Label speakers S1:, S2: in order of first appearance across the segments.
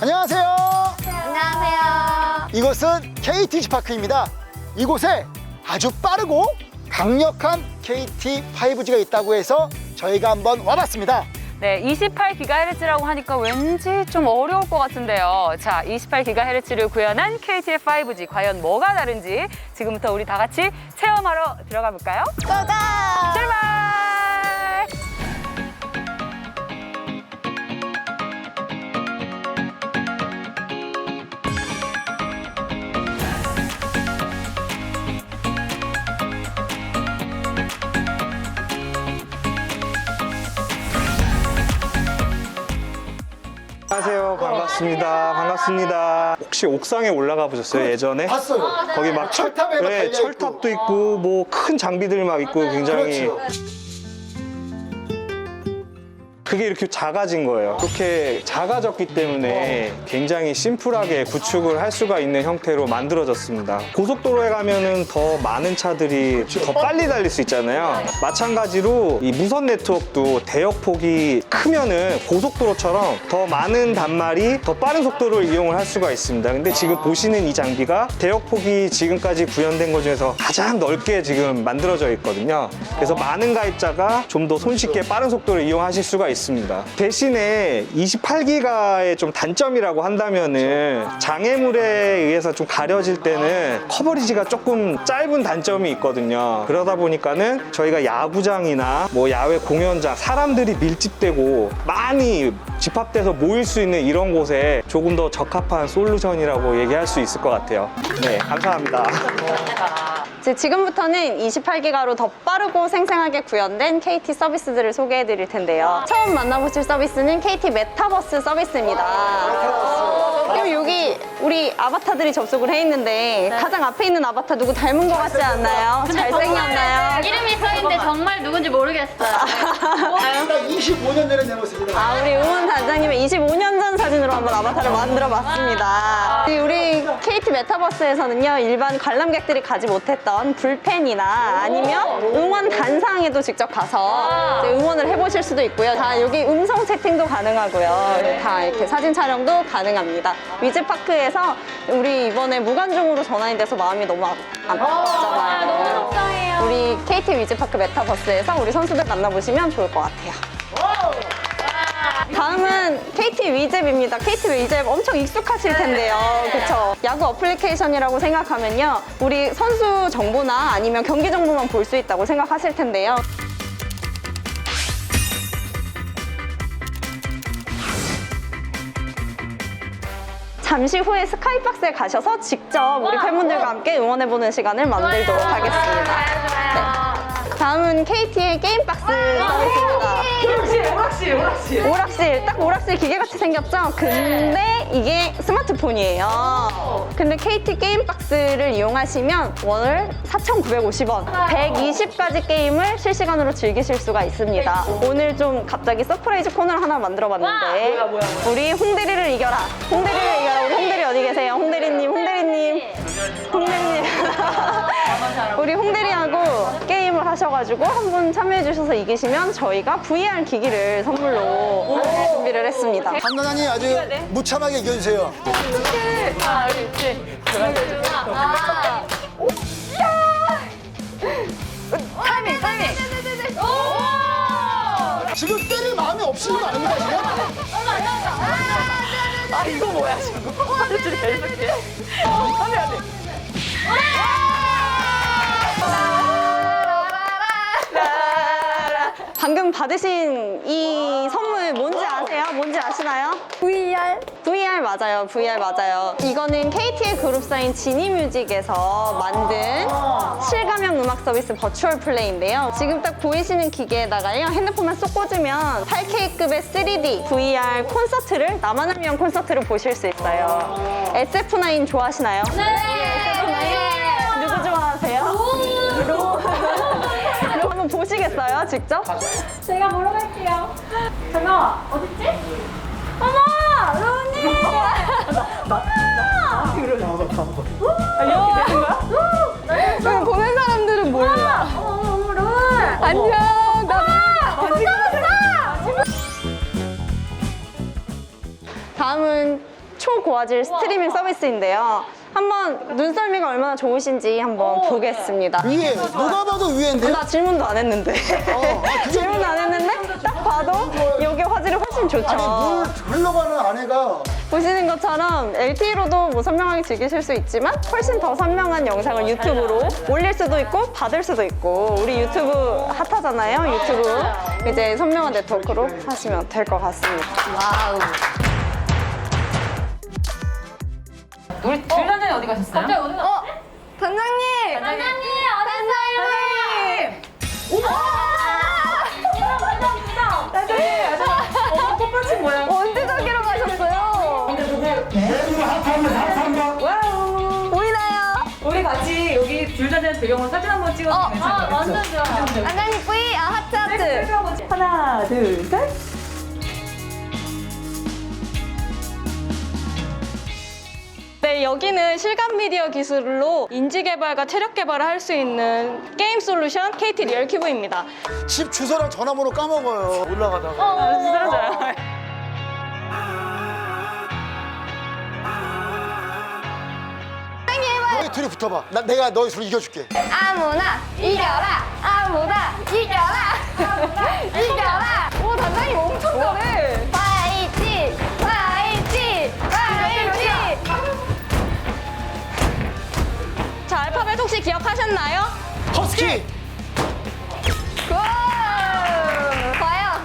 S1: 안녕하세요.
S2: 안녕하세요.
S1: 이곳은 KT 지파크입니다. 이곳에 아주 빠르고 강력한 KT 5G가 있다고 해서 저희가 한번 와봤습니다.
S3: 네, 28GHz라고 하니까 왠지 좀 어려울 것 같은데요. 자, 28GHz를 구현한 KT의 5G 과연 뭐가 다른지 지금부터 우리 다 같이 체험하러 들어가 볼까요?
S2: 고고!
S3: 출발!
S4: 반갑습니다. 반갑습니다. 혹시 옥상에 올라가 보셨어요? 예전에?
S1: 봤어요.
S4: 거기 막 철,
S1: 철탑에 막
S4: 네,
S1: 달려
S4: 철탑도 있고 뭐 큰 장비들 막 있고 굉장히
S1: 그렇죠.
S4: 그게 이렇게 작아진 거예요. 그렇게 작아졌기 때문에 굉장히 심플하게 구축을 할 수가 있는 형태로 만들어졌습니다. 고속도로에 가면은 더 많은 차들이 더 빨리 달릴 수 있잖아요. 마찬가지로 이 무선 네트워크도 대역폭이 크면은 고속도로처럼 더 많은 단말이 더 빠른 속도를 이용을 할 수가 있습니다. 근데 지금 보시는 이 장비가 대역폭이 지금까지 구현된 것 중에서 가장 넓게 지금 만들어져 있거든요. 그래서 많은 가입자가 좀 더 손쉽게 빠른 속도를 이용하실 수가 있습니다. 대신에 28기가의 좀 단점이라고 한다면은 장애물에 의해서 좀 가려질 때는 커버리지가 조금 짧은 단점이 있거든요. 그러다 보니까는 저희가 야구장이나 뭐 야외 공연장 사람들이 밀집되고 많이 집합돼서 모일 수 있는 이런 곳에 조금 더 적합한 솔루션이라고 얘기할 수 있을 것 같아요. 네, 감사합니다.
S2: 이제 지금부터는 28기가로 더 빠르고 생생하게 구현된 KT 서비스들을 소개해 드릴 텐데요. 처음 만나보실 서비스는 KT 메타버스 서비스입니다. 그럼 여기 우리 아바타들이 접속을 해 있는데 가장 앞에 있는 아바타 누구 닮은 것 같지 않나요? 잘생겼나요?
S5: 있는데 정말 누군지 모르겠어요.
S1: 딱 25년 전에 내 모습이다.
S2: 아, 우리 응원 단장님의 25년 전 사진으로 한번 아바타를 만들어 봤습니다. 우리 KT 메타버스에서는요, 일반 관람객들이 가지 못했던 불펜이나 아니면 응원 단상에도 직접 가서 이제 응원을 해보실 수도 있고요. 다 여기 음성 채팅도 가능하고요. 다 이렇게 사진 촬영도 가능합니다. 위즈파크에서 우리 이번에 무관중으로 전환이 돼서 마음이 너무 아- 아팠잖아요.
S5: 너무 속상해요.
S2: 우리 KT 위즈파크 메타버스에서 우리 선수들 만나보시면 좋을 것 같아요. 다음은 KT 위잽입니다. KT 위잽 엄청 익숙하실 텐데요. 그쵸? 야구 어플리케이션이라고 생각하면요. 우리 선수 정보나 아니면 경기 정보만 볼 수 있다고 생각하실 텐데요. 잠시 후에 스카이박스에 가셔서 직접 우리 팬분들과 함께 응원해보는 시간을 만들도록 하겠습니다. 네. 다음은 KT의 게임박스 서비스입니다.
S3: 오락실, 오락실, 오락실.
S2: 오락실, 딱 오락실 기계같이 생겼죠? 근데 이게 스마트폰이에요. 근데 KT 게임박스를 이용하시면 월 4,950원, 120가지 게임을 실시간으로 즐기실 수가 있습니다. 오늘 좀 갑자기 서프라이즈 코너를 하나 만들어 봤는데
S3: 뭐야, 뭐야, 뭐야.
S2: 우리 홍대리를 이겨라. 홍대리를 이겨라. 우리 홍대리 어디 계세요? 홍대리님, 홍대리님. 홍대리님. 우리 홍대리하고 게임을 하셔가지고 한 분 참여해주셔서 이기시면 저희가 VR 기기를 선물로 준비를 했습니다.
S1: 한나나님 아주 무참하게 이겨주세요.
S3: 하나, 둘, 셋. 타이밍, 타이밍.
S1: 지금 때릴 마음이 없으신 거 아닙니까, 지금?
S3: 아, 이거 뭐야, 지금. 하루 종일 계속해. 안 돼, 안 돼.
S2: 방금 받으신 이 선물 뭔지 아세요? 뭔지 아시나요? VR? VR 맞아요. VR 맞아요. 이거는 KT의 그룹사인 지니뮤직에서 만든 실감형 음악 서비스 버추얼 플레이인데요. 지금 딱 보이시는 기계에다가요. 핸드폰만 쏙 꽂으면 8K급의 3D VR 콘서트를 나만을 위한 콘서트를 보실 수 있어요. SF9 좋아하시나요?
S5: 네.
S2: 보시겠어요, 직접?
S5: 제가 보러 갈게요. 잠깐만, 어딨지? 어머! 로우님!
S2: 이거 보는 사람들은 몰라.
S5: 어머, 어머, 로우!
S2: 안녕. 나 다음은 초고화질 스트리밍 서비스인데요. 한번 눈썰미가 얼마나 좋으신지 한번 보겠습니다.
S1: 위에 누가 봐도 위에인데요?
S2: 나 질문도 안 했는데.
S1: 어, 아, 그게
S2: 질문 안 했는데 딱 봐도 여기 화질이 훨씬 좋죠.
S1: 아니 물 흘러가는 안에가
S2: 보시는 것처럼 LTE로도 뭐 선명하게 즐기실 수 있지만 훨씬 더 선명한 영상을 유튜브로 올릴 수도 있고 받을 수도 있고 우리 유튜브 핫하잖아요 유튜브 이제 선명한 네트워크로 하시면 될 것 같습니다
S3: 와우. 우리 둘다 는 어디 가셨어요?
S5: 갑자기 어디?
S2: 어? 단장님!
S5: 단장님 어딨어요?
S2: 언제 저기로 가셨어요? 보이나요?
S3: 우리 같이 여기 둘다는 배경으로 사진 한번 찍어주면
S5: 아 완전 좋아.
S2: 단장님 뿌이! 아 하트 하트!
S3: 하나, 둘, 셋.
S2: 네, 여기는 실감 미디어 기술로 인지 개발과 체력 개발을 할 수 있는 게임 솔루션 KT 리얼 큐브입니다.
S1: 집 주소랑 전화번호 까먹어요 올라가다가
S2: 어,
S3: 쓰러져요.
S1: 너희 둘이 붙어봐 나, 내가 너희 둘 이겨줄게
S2: 아무나 이겨라! 아무나 이겨라! 이겨라! 오, 단장님 엄청 잘해! 혹시 기억하셨나요?
S1: 허스키
S2: 와! 과연?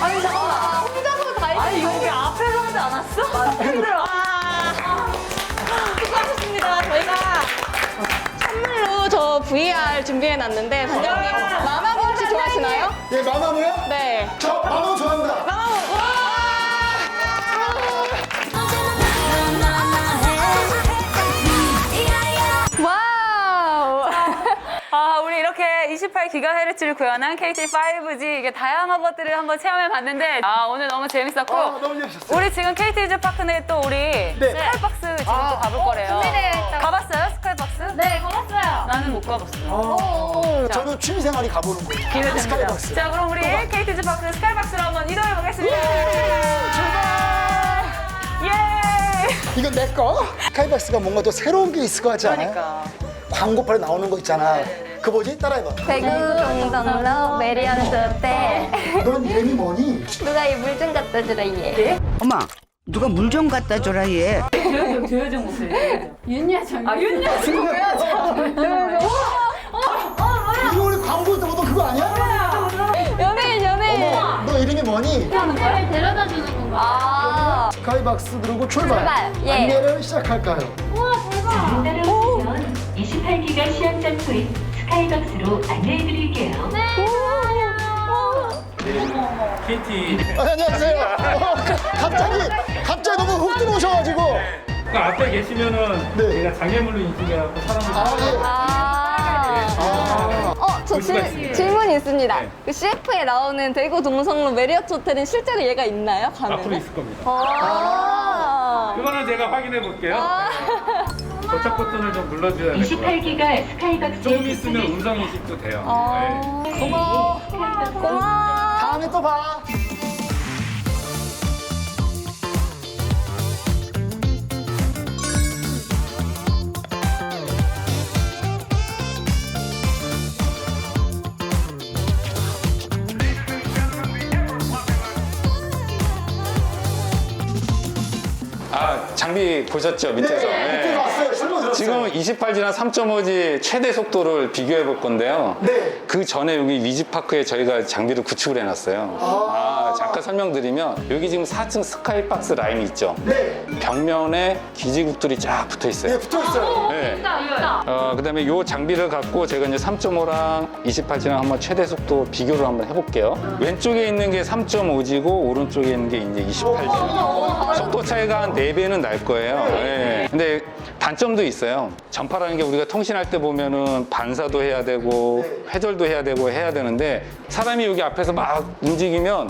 S2: 아니, 잠깐만. 혼자서 다 했어. 아니,
S3: 여기 앞에서 하지 않았어? 힘들어.
S2: 수고하셨습니다. 저희가 선물로 저 VR 준비해놨는데, 단장님, 마마무 혹시 좋아하시나요?
S1: 예 마마무요?
S2: 네.
S1: 저 마마무 좋아합니다
S2: 마마
S3: 128GHz를 구현한 KT 5G 이게 다양한 것들을 한번 체험해 봤는데 아 오늘 너무 재밌었고
S1: 아, 너무 재밌었어요.
S3: 우리 지금 KT 유즈 파크는 또 우리 네. 스카이박스 지금 아, 또 가볼 어, 거래요. 준비되어 가봤어요 스카이박스?
S5: 네, 가봤어요.
S3: 나는 못 가봤어. 오,
S1: 아, 저는 취미생활이 가보는 거예요.
S3: 기대됩니다.
S1: 스카이박스.
S3: 자 그럼 우리 KT즈 파크 스카이박스로 한번 이동해 보겠습니다. 예!
S1: 이건 내 거? 스카이박스가 뭔가 더 새로운 게 있을 거 하지 않아요?
S3: 그러니까.
S1: 광고판에 나오는 거 있잖아. 네. 그 뭐지? 따라해봐
S2: 대구 동성로 메리언스 때
S1: 넌 이름이 뭐니?
S2: 누가 이 물 좀 갖다 주라 얘.
S6: 엄마, 누가 물 좀 갖다 줘라 얘.
S3: 조효정, 조효정 목소리.
S5: 윤여정.
S3: 아, 윤여정.
S1: 이거 우리 광고 거 그거 아니야?
S2: 연예인 연예인.
S1: 어머 너 이름이 뭐니?
S5: 저를 데려다 주는 건가?
S2: 아.
S1: 스카이박스 들고 출발
S2: 출발, 예.
S1: 안내를 시작할까요?
S5: 우와 대박.
S7: 따라오시면 28기가 시험장 토인 스카이박스로 안내해드릴게요.
S5: 네.
S1: 아, 안녕하세요 어, 갑자기 갑자기 너무 훅 들어오셔가지고
S8: 그 앞에 계시면은
S1: 네.
S8: 제가 장애물로 인식해 갖고 사람을
S1: 아, 예.
S2: 아.
S1: 아.
S2: 어, 저
S8: 볼 수가
S2: 질,
S8: 있습니다.
S2: 질문이 있습니다.
S8: 네.
S2: 그 CF에 나오는 대구 동성로 메리어트 호텔은 실제로 얘가 있나요? 가면?
S8: 앞으로 있을 겁니다.
S2: 아.
S8: 그거는 제가 확인해 볼게요.
S2: 아.
S8: 도착 버튼을 좀 눌러줘야 같아요.
S7: 28기가 스카이박스에
S8: 조금 있으면 음성 인식도 돼요.
S2: 아.
S8: 네.
S2: 고마워. 고마워.
S1: 다음에 또 봐.
S9: 아, 장비 보셨죠? 밑에서.
S1: 네,
S9: 지금 28G랑 3.5G 최대 속도를 비교해 볼 건데요.
S1: 네.
S9: 그 전에 여기 위즈파크에 저희가 장비를 구축을 해놨어요. 아, 잠깐 설명드리면 여기 지금 4층 스카이박스 라인이 있죠.
S1: 네,
S9: 벽면에 기지국들이 쫙 붙어 있어요.
S1: 네 붙어 있어요.
S9: 네.
S5: 있다 있다.
S9: 어, 그 다음에 이 장비를 갖고 제가 이제 3.5랑 28G랑 한번 최대 속도 비교를 한번 해볼게요. 왼쪽에 있는 게 3.5G고 오른쪽에 있는 게 이제 28G. 속도 차이가 한 4배는 날 거예요. 예. 근데 단점도 있어요. 전파라는 게 우리가 통신할 때 보면은 반사도 해야 되고 회절도 해야 되고 해야 되는데 사람이 여기 앞에서 막 움직이면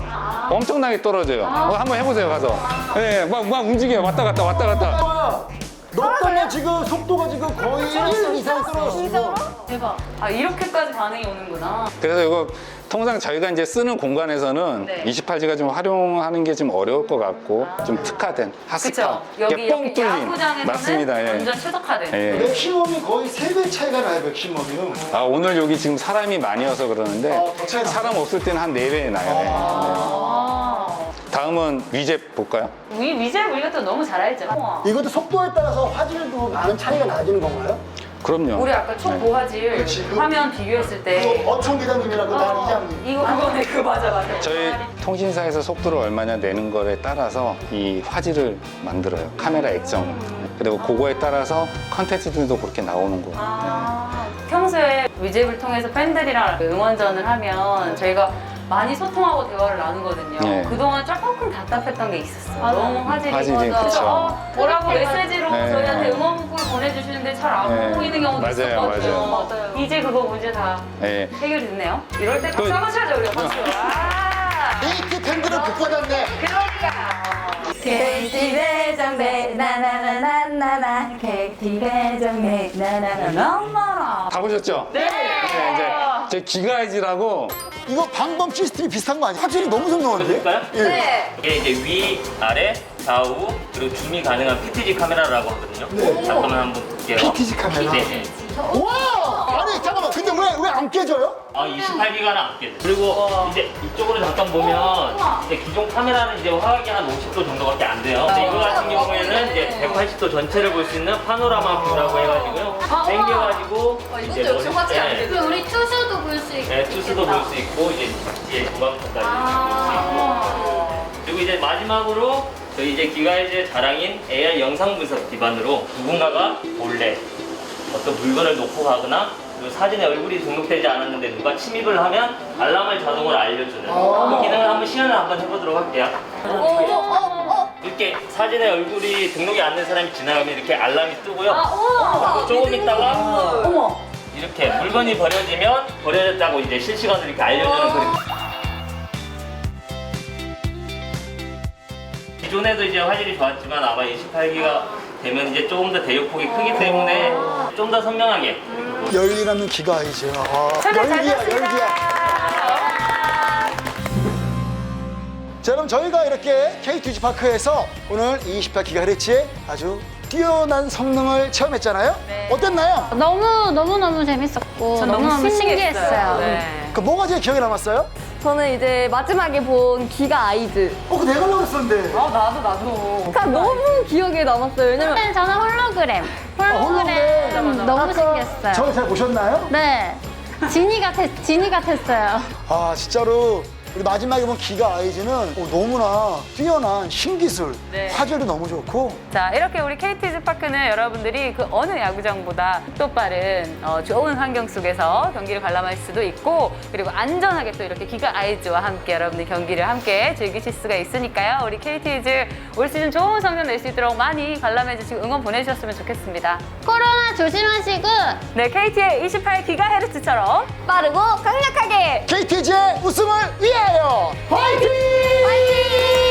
S9: 엄청나게 떨어져요. 어, 한번 해보세요, 가서. 예, 막, 막 움직여요. 왔다 갔다 왔다 갔다.
S1: 너 때문에 지금 속도가 지금 거의 1 이상 떨어졌어.
S5: 대박.
S3: 아 이렇게까지 반응이 오는구나.
S9: 그래서 이거 통상 저희가 이제 쓰는 공간에서는
S3: 네.
S9: 28G가 좀 활용하는 게 좀 어려울 것 같고 좀 특화된 핫스팟
S3: 그렇죠. 여기
S9: 뻥
S3: 이렇게
S9: 뚫린
S3: 야구장에서는
S9: 맞습니다. 예.
S3: 완전 최적화된.
S9: 예.
S1: 맥시멈이 거의 3배 차이가 나요, 맥시멈이.
S9: 아, 오늘 여기 지금 사람이 많이 와서 그러는데
S1: 어, 더 차이 나.
S9: 사람 없을 때는 한 네배 나요. 예.
S3: 아.
S9: 네. 다음은 위젯 볼까요?
S3: 위 위제 우리가 또 너무 잘 알죠. 우와.
S1: 이것도 속도에 따라서 화질도 많은 차이가 나지는 건가요?
S9: 그럼요.
S3: 우리 아까 초고화질
S1: 그치.
S3: 화면 비교했을 때
S1: 그 어청 기자님이라고 난
S3: 어,
S1: 이장님.
S3: 이거 그거네 그 맞아 맞아.
S9: 저희 통신사에서 속도를 얼마나 내는 거에 따라서 이 화질을 만들어요. 카메라 액정. 그리고 그거에 따라서 컨텐츠들도 그렇게 나오는 거예요.
S3: 아, 평소에 위젯을 통해서 팬들이랑 응원전을 하면 저희가 많이 소통하고 대화를 나누거든요.
S9: 네.
S3: 그동안 조금 답답했던 게 있었어요. 너무 화질이
S9: 화질이, 그쵸.
S3: 어, 뭐라고 메시지로
S9: 네.
S3: 저희한테 응원 문구를 보내주시는데 잘 안
S9: 네.
S3: 보이는 경우도
S9: 맞아요,
S3: 있었거든요.
S9: 맞아요.
S3: 이제 그거 문제 다
S9: 네.
S3: 해결이 됐네요. 이럴 때 박수
S9: 그-
S3: 한번 쳐야죠 우리가 박수. 아,
S1: 데이트 팬들은 복받았네.
S2: KT 배정 배 나나나나나나 KT 배정 배 나나나나나
S9: 다 보셨죠? 네. 제 기가이즈라고
S1: 이거 방범 시스템이 비슷한 거 아니야? 화질이 너무 선명한데?
S10: 볼까요?
S1: 예.
S3: 네.
S10: 이게 이제 위, 아래, 좌우 그리고 줌이 가능한 PTG 카메라라고 하거든요.
S1: 네.
S10: 잠깐만 한번 볼게요.
S1: PTG 카메라?
S10: 네.
S1: 와! 아니 잠깐만 왜왜안 깨져요?
S10: 아, 28기가는 안 깨져. 그리고 이제 이쪽으로 잠깐 보면 이제 기존 카메라는 이제 화각이 한 50도 정도밖에 안 돼요. 근데 이거 같은 경우에는 이제 180도 전체를 볼 수 있는 파노라마 뷰라고 해가지고요. 당겨가지고 이제
S3: 이것도 역시 화질이 안
S10: 네.
S3: 되죠.
S5: 그 우리 투수도 볼 수 있고.
S10: 네, 투수도 볼 수 있고 이제 뒤에 조각까지 볼 수 있고 그리고 이제 마지막으로 저희 이제 기가이즈의 자랑인 AI 영상 분석 기반으로 누군가가 몰래 어떤 물건을 놓고 가거나 그리고 사진에 얼굴이 등록되지 않았는데 누가 침입을 하면 알람을 자동으로 알려주는. 그 기능을 한번 시연을 한번 해보도록 할게요. 이렇게 사진에 얼굴이 등록이 안 된 사람이 지나가면 이렇게 알람이 뜨고요. 조금 있다가 이렇게 물건이 버려지면 버려졌다고 이제 실시간으로 이렇게 알려주는 그림. 기존에도 이제 화질이 좋았지만 아마 28기가 되면 이제 조금 더 대역폭이 크기 때문에 좀 더 선명하게
S1: 열리라는 기가이즈. 아,
S3: 잘
S1: 열기야. 열기야. 자 그럼 저희가 이렇게 KTG 파크에서 오늘 28GHz의 아주 뛰어난 성능을 체험했잖아요. 어땠나요?
S5: 너무 너무 너무 재밌었고
S3: 전
S5: 너무
S3: 너무
S5: 너무
S3: 신기했어요.
S5: 신기했어요.
S3: 네.
S1: 그 뭐가 제일 기억에 남았어요?
S2: 저는 이제 마지막에 본 기가 아이즈
S1: 어, 그 내가 하려고 했었는데.
S3: 아 나도 나도.
S2: 가 너무 기억에 남았어요 왜냐면
S5: 네, 저는 홀로그램.
S1: 아, 홀로그램.
S5: 홀로그램 너무
S1: 아까
S5: 신기했어요.
S1: 저를 잘 보셨나요?
S5: 네. 지니 같았 지니 같았어요.
S1: 아 진짜로 마지막에 본 기가 아이즈는 어, 너무나 뛰어난 신기술,
S3: 네.
S1: 화질도 너무 좋고.
S3: 자 이렇게 우리 KT즈 파크는 여러분들이 그 어느 야구장보다 또 빠른 어, 좋은 환경 속에서 경기를 관람할 수도 있고 그리고 안전하게 또 이렇게 기가 아이즈와 함께 여러분들 경기를 함께 즐기실 수가 있으니까요. 우리 KT즈 올 시즌 좋은 성적 낼 수 있도록 많이 관람해 주시고 응원 보내주셨으면 좋겠습니다.
S5: 코로나 조심하시고
S3: 네 KT의 28GHz처럼
S2: 빠르고 강력하게
S1: KTG의 우승을 위 거예요. 화이팅! 화이팅!